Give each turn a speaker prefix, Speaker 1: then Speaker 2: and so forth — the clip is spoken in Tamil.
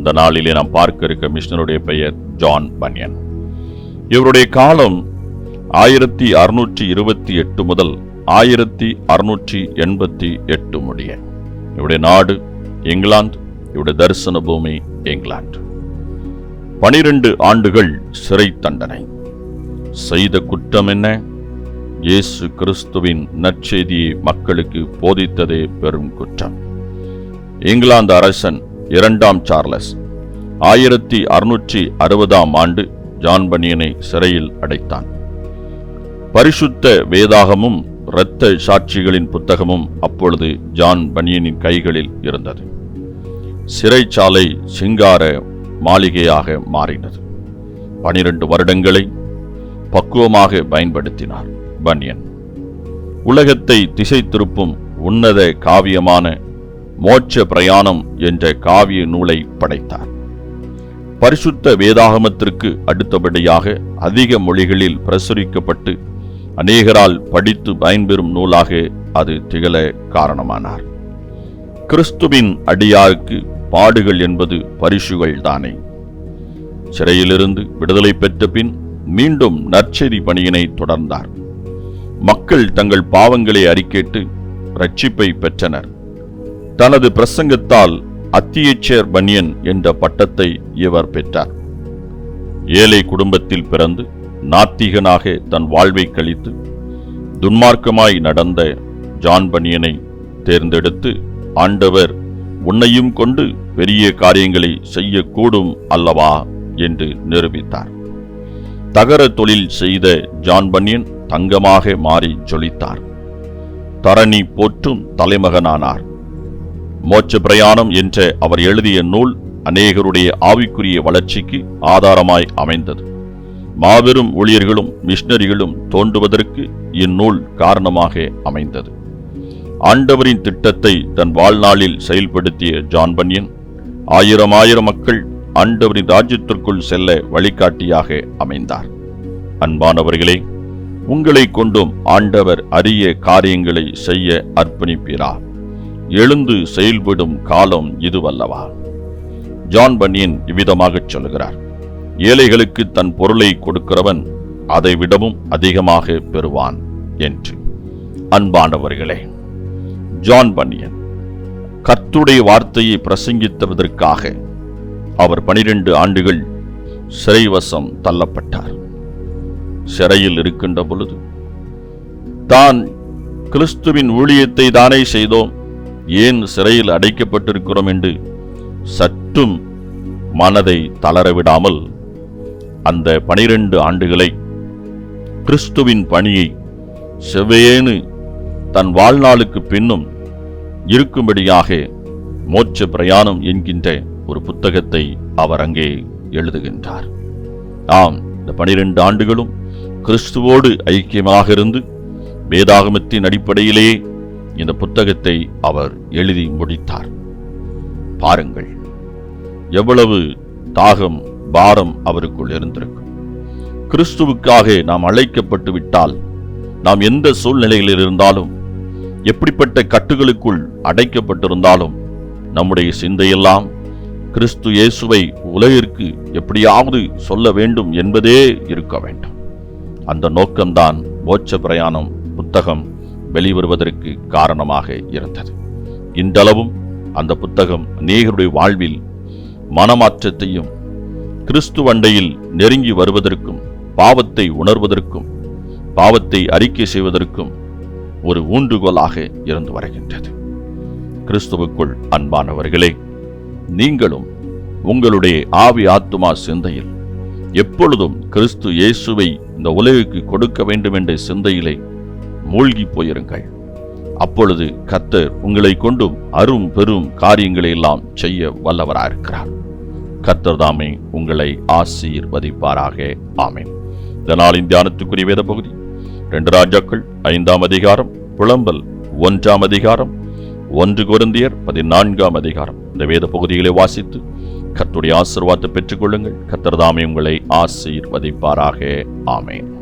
Speaker 1: இந்த நாளிலே நாம் பார்க்க இருக்க மிஷனருடைய பெயர் ஜான் பன்யன் இவருடைய காலம் ஆயிரத்தி அறுநூற்றி இருபத்தி எட்டு முதல் ஆயிரத்தி அறுநூற்றி எண்பத்தி எட்டு முடிய. இவருடைய நாடு இங்கிலாந்து இவருடைய தரிசன பூமி இங்கிலாந்து. பனிரெண்டு ஆண்டுகள் சிறை தண்டனை. செய்த குற்றம் என்ன? இயேசு கிறிஸ்துவின் நற்செய்தியை மக்களுக்கு போதித்ததே பெரும் குற்றம். இங்கிலாந்து அரசன் இரண்டாம் சார்லஸ். ஆயிரத்தி அறுநூற்றி அறுபதாம் ஆண்டு ஜான் பனியனை சிறையில் அடைத்தான். பரிசுத்த வேதாகமும் இரத்த சாட்சிகளின் புத்தகமும் அப்பொழுது ஜான் பனியனின் கைகளில் இருந்தது. சிறைச்சாலை சிங்கார மாளிகையாக மாறினது. பனிரெண்டு வருடங்களை பக்குவமாக பயன்படுத்தினார் பன்யன். உலகத்தை திசை திருப்பும் உன்னத காவியமான மோட்ச பிரயாணம் என்ற காவிய நூலை படைத்தார். பரிசுத்த வேதாகமத்திற்கு அடுத்தபடியாக அதிக மொழிகளில் பிரசுரிக்கப்பட்டு அநேகரால் படித்து பயன்பெறும் நூலாக அது திகழ காரணமானார். கிறிஸ்துவின் அடியாருக்கு பாடுகள் என்பது பரிசுகள் தானே. சிறையிலிருந்து விடுதலை பெற்ற பின் மீண்டும் நற்செய்தி பணியினை தொடர்ந்தார். மக்கள் தங்கள் பாவங்களை அறிக்கேட்டு ரட்சிப்பை பெற்றனர். தனது பிரசங்கத்தால் அத்தியச்சேர் பனியன் என்ற பட்டத்தை இவர் பெற்றார். ஏழை குடும்பத்தில் பிறந்து நாத்திகனாக தன் வாழ்வை கழித்து துன்மார்க்கமாய் நடந்த ஜான் பனியனை தேர்ந்தெடுத்து ஆண்டவர் உன்னையும் கொண்டு பெரிய காரியங்களை செய்யக்கூடும் அல்லவா என்று நிரூபித்தார். தகர தொழில் செய்த ஜான் பன்யன் தங்கமாக மாறி ஜொலித்தார். தரணி போற்றும் தலைமகனானார். மோட்ச பிரயாணம் என்ற அவர் எழுதிய நூல் அநேகருடைய ஆவிக்குரிய வளர்ச்சிக்கு ஆதாரமாய் அமைந்தது. மாபெரும் ஊழியர்களும் மிஷினரிகளும் தோன்றுவதற்கு இந்நூல் காரணமாக அமைந்தது. ஆண்டவரின் திட்டத்தை தன் வாழ்நாளில் செயல்படுத்திய ஜான் பன்யன் ஆயிரம் ஆயிரம் மக்கள் ஆண்டவரின் ராஜ்யத்திற்குள் செல்ல வழிகாட்டியாக அமைந்தார். அன்பானவர்களே உங்களை கொண்டும் ஆண்டவர் அரிய காரியங்களை செய்ய அர்ப்பணிப்பீரா? எழுந்து செயல்படும் காலம் இதுவல்லவா? ஜான் பன்னியன் இவ்விதமாகச் சொல்கிறார் ஏழைகளுக்கு தன் பொருளை கொடுக்கிறவன் அதை விடவும் அதிகமாக பெறுவான் என்று. அன்பானவர்களே ஜான் பன்னியன் கர்த்துடைய வார்த்தையை பிரசங்கித்ததற்காக அவர் பனிரெண்டு ஆண்டுகள் சிறைவசம் தள்ளப்பட்டார். சிறையில் இருக்கின்ற பொழுது தான் கிறிஸ்துவின் ஊழியத்தை தானே செய்தோம். ஏன் சிறையில் அடைக்கப்பட்டிருக்கிறோம் என்று சற்றும் மனதை தளரவிடாமல் அந்த பனிரெண்டு ஆண்டுகளை கிறிஸ்துவின் பணியை செவ்வேனு தன் வாழ்நாளுக்கு பின்னும் இருக்கும்படியாக மோட்ச பிரயாணம் என்கின்ற ஒரு புத்தகத்தை அவர் அங்கே எழுதுகின்றார். ஆம் இந்த பனிரெண்டு ஆண்டுகளும் கிறிஸ்துவோடு ஐக்கியமாக இருந்து வேதாகமத்தின் அடிப்படையிலேயே இந்த புத்தகத்தை அவர் எழுதி முடித்தார். பாருங்கள் எவ்வளவு தாகம் பாரம் அவருக்குள் இருந்திருக்கும். கிறிஸ்துவுக்காக நாம் அழைக்கப்பட்டு விட்டால் நாம் எந்த சூழ்நிலையில் இருந்தாலும் எப்படிப்பட்ட கட்டுகளுக்குள் அடைக்கப்பட்டிருந்தாலும் நம்முடைய சிந்தையெல்லாம் கிறிஸ்து இயேசுவை உலகிற்கு எப்படியாவது சொல்ல வேண்டும் என்பதே இருக்க வேண்டும். அந்த நோக்கம்தான் மோட்ச பிரயாணம் புத்தகம் வெளிவருவதற்கு காரணமாக இருந்தது. இன்றளவும் அந்த புத்தகம் அநேகருடைய வாழ்வில் மனமாற்றத்தையும் கிறிஸ்துவண்டையில் நெருங்கி வருவதற்கும் பாவத்தை உணர்வதற்கும் பாவத்தை அறிக்கை செய்வதற்கும் ஒரு ஊன்றுகோலாக இருந்து வருகின்றது. கிறிஸ்துவுக்குள் அன்பானவர்களே நீங்களும் உங்களுடைய ஆவி ஆத்துமா சிந்தையில் எப்பொழுதும் கிறிஸ்து இயேசுவை இந்த உலகுக்கு கொடுக்க வேண்டும் என்ற சிந்தையிலே மூழ்கி போயிருங்கள். அப்பொழுது கத்தர் உங்களை கொண்டும் அரும் பெரும் காரியங்களை எல்லாம் செய்ய வல்லவராயிருக்கிறார் கத்தர் தாமே உங்களை ஆசீர்வதிப்பாராக. ஆமேன். இந்த தியானத்துக்குரிய வேத பகுதி. ரெண்டு ராஜாக்கள் ஐந்தாம் அதிகாரம் புலம்பல் ஒன்றாம் அதிகாரம் ஒன்று குருந்தியர் பதினான்காம் அதிகாரம். இந்த வேத பகுதிகளை வாசித்து கத்துடைய ஆசீர்வாதத்தை பெற்றுக்கொள்ளுங்கள். கத்தர் தாமே உங்களை ஆசீர்வதிப்பாராக. ஆமேன்.